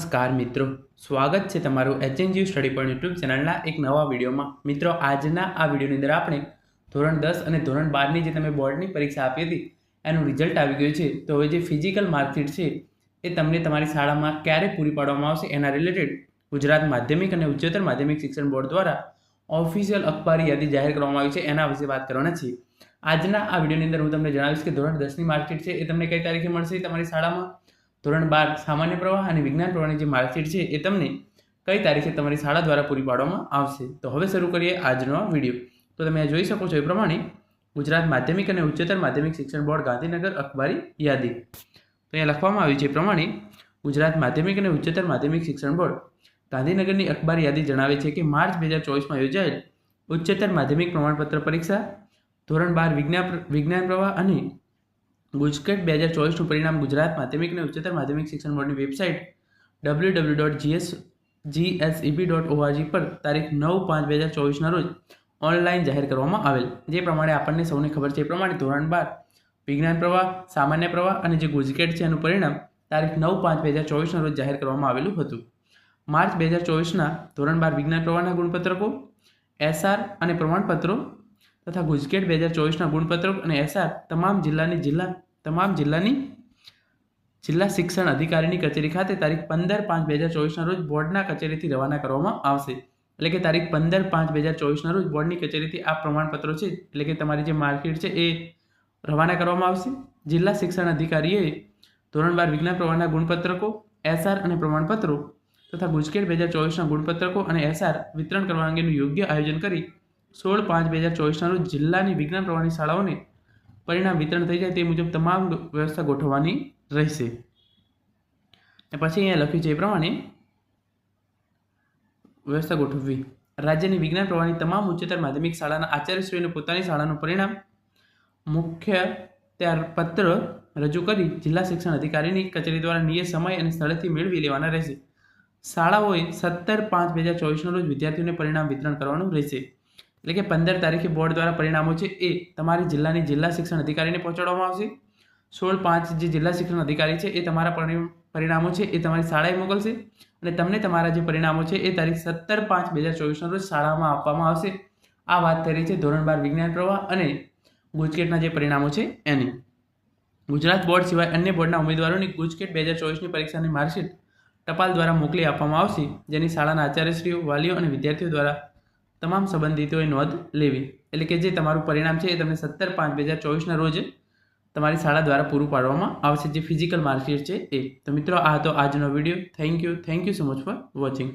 નમસ્કાર મિત્રો. સ્વાગત છે તમારું એચએનજી સ્ટડી પોઈન્ટ યુટ્યુબ ચેનલના એક નવા વિડીયોમાં. મિત્રો, આજના આ વિડીયોની અંદર આપણે ધોરણ દસ અને ધોરણ બારની જે તમે બોર્ડની પરીક્ષા આપી હતી, એનું રિઝલ્ટ આવી ગયું છે. તો હવે જે ફિઝિકલ માર્કશીટ છે, એ તમને તમારી શાળામાં ક્યારે પૂરી પાડવામાં આવશે, એના રિલેટેડ ગુજરાત માધ્યમિક અને ઉચ્ચતર માધ્યમિક શિક્ષણ બોર્ડ દ્વારા ઓફિશિયલ અખબારી યાદી જાહેર કરવામાં આવી છે. એના વિશે વાત કરવાના છીએ. આજના આ વિડીયોની અંદર હું તમને જણાવીશ કે ધોરણ દસની માર્કશીટ છે, એ તમને કઈ તારીખે મળશે? તમારી શાળામાં ધોરણ બાર સામાન્ય પ્રવાહ અને વિજ્ઞાન પ્રવાહની જે માર્કશીટ છે એ તમને કઈ તારીખે તમારી શાળા દ્વારા પૂરી પાડવામાં આવશે? તો હવે શરૂ કરીએ આજનો વીડિયો. તો તમે જોઈ શકો છો એ પ્રમાણે ગુજરાત માધ્યમિક અને ઉચ્ચતર માધ્યમિક શિક્ષણ બોર્ડ ગાંધીનગર અખબારી યાદી. તો અહીંયા લખવામાં આવ્યું છે એ પ્રમાણે ગુજરાત માધ્યમિક અને ઉચ્ચતર માધ્યમિક શિક્ષણ બોર્ડ ગાંધીનગરની અખબારી યાદી જણાવે છે કે માર્ચ બે હજાર ચોવીસમાં યોજાયેલ ઉચ્ચતર માધ્યમિક પ્રમાણપત્ર પરીક્ષા ધોરણ બાર વિજ્ઞાન વિજ્ઞાન પ્રવાહ અને ગુજકેટ બે હજાર ચોવીસનું પરિણામ ગુજરાત માધ્યમિક અને ઉચ્ચતર માધ્યમિક શિક્ષણ બોર્ડની website W W dot GS GSEB dot ORG પર તારીખ નવ પાંચ બે હજાર ચોવીસના રોજ ઓનલાઈન જાહેર કરવામાં આવેલ. જે પ્રમાણે આપણને સૌને ખબર છે એ પ્રમાણે ધોરણ બાર, વિજ્ઞાન પ્રવાહ, સામાન્ય પ્રવાહ અને જે ગુજકેટ છે એનું પરિણામ તારીખ નવ પાંચ બે હજાર ચોવીસના રોજ જાહેર કરવામાં આવેલું હતું. માર્ચ બે હજાર ચોવીસના ધોરણ બાર વિજ્ઞાન પ્રવાહના ગુણપત્રકો, એસઆર અને પ્રમાણપત્રો તથા ગુજકેટ બે હજાર ચોવીસના ગુણપત્રક અને એસઆર તમામ જિલ્લાની જિલ્લા, તમામ જિલ્લાની જિલ્લા શિક્ષણ અધિકારીની કચેરી ખાતે તારીખ પંદર પાંચ બે હજાર ચોવીસના રોજ બોર્ડના કચેરીથી રવાના કરવામાં આવશે. એટલે કે તારીખ પંદર પાંચ બે હજાર ચોવીસના રોજ બોર્ડની કચેરીથી આ પ્રમાણપત્રો છે. એટલે કે તમારી જે માર્કશીટ છે એ રવાના કરવામાં આવશે. જિલ્લા શિક્ષણ અધિકારીએ ધોરણ બાર વિજ્ઞાન પ્રવાહના ગુણપત્રકો, એસઆર અને પ્રમાણપત્રો તથા ગુજકેટ બે હજાર ચોવીસના ગુણપત્રકો અને એસઆર વિતરણ કરવા અંગેનું યોગ્ય આયોજન કરી સોળ પાંચ બે હજાર ચોવીસના રોજ જિલ્લાની વિજ્ઞાન પ્રવાહની શાળાઓને પરિણામ વિતરણ થઈ જાય તે મુજબ તમામ વ્યવસ્થા ગોઠવવાની રહેશે. અને પછી અહીંયા લખ્યું છે એ પ્રમાણે વ્યવસ્થા ગોઠવવી. રાજ્યની વિજ્ઞાન પ્રવાહની તમામ ઉચ્ચતર માધ્યમિક શાળાના આચાર્યશ્રીઓને પોતાની શાળાનું પરિણામ મુખ્ય ત્યાર પત્ર રજૂ કરી જિલ્લા શિક્ષણ અધિકારીની કચેરી દ્વારા નિયત સમય અને સ્થળેથી મેળવી લેવાના રહેશે. શાળાઓએ સત્તર પાંચ બે હજાર ચોવીસના રોજ વિદ્યાર્થીઓને પરિણામ વિતરણ કરવાનું રહેશે. એટલે કે પંદર તારીખે બોર્ડ દ્વારા પરિણામો છે એ તમારી જિલ્લાની જિલ્લા શિક્ષણ અધિકારીને પહોંચાડવામાં આવશે. સોળ પાંચ જે જિલ્લા શિક્ષણ અધિકારી છે એ તમારા પરિણામો છે એ તમારી શાળાએ મોકલશે અને તમને તમારા જે પરિણામો છે એ તારીખ સત્તર પાંચ બે હજાર ચોવીસના રોજ શાળામાં આપવામાં આવશે. આ વાત થઈ રહી છે ધોરણ બાર વિજ્ઞાન પ્રવાહ અને ગુજકેટના જે પરિણામો છે એની. ગુજરાત બોર્ડ સિવાય અન્ય બોર્ડના ઉમેદવારોની ગુજકેટ બે હજાર ચોવીસની પરીક્ષાની માર્કશીટ ટપાલ દ્વારા મોકલી આપવામાં આવશે. જેની શાળાના આચાર્યશ્રીઓ, વાલીઓ અને વિદ્યાર્થીઓ દ્વારા તમામ સંબંધિતોએ નોંધ લેવી. એટલે કે જે તમારું પરિણામ છે એ તમને સત્તર પાંચ બે હજાર ચોવીસના રોજ તમારી શાળા દ્વારા પૂરું પાડવામાં આવશે, જે ફિઝિકલ માર્કશીટ છે એ. તો મિત્રો, આ હતો આજનો video thank you thank you so much for watching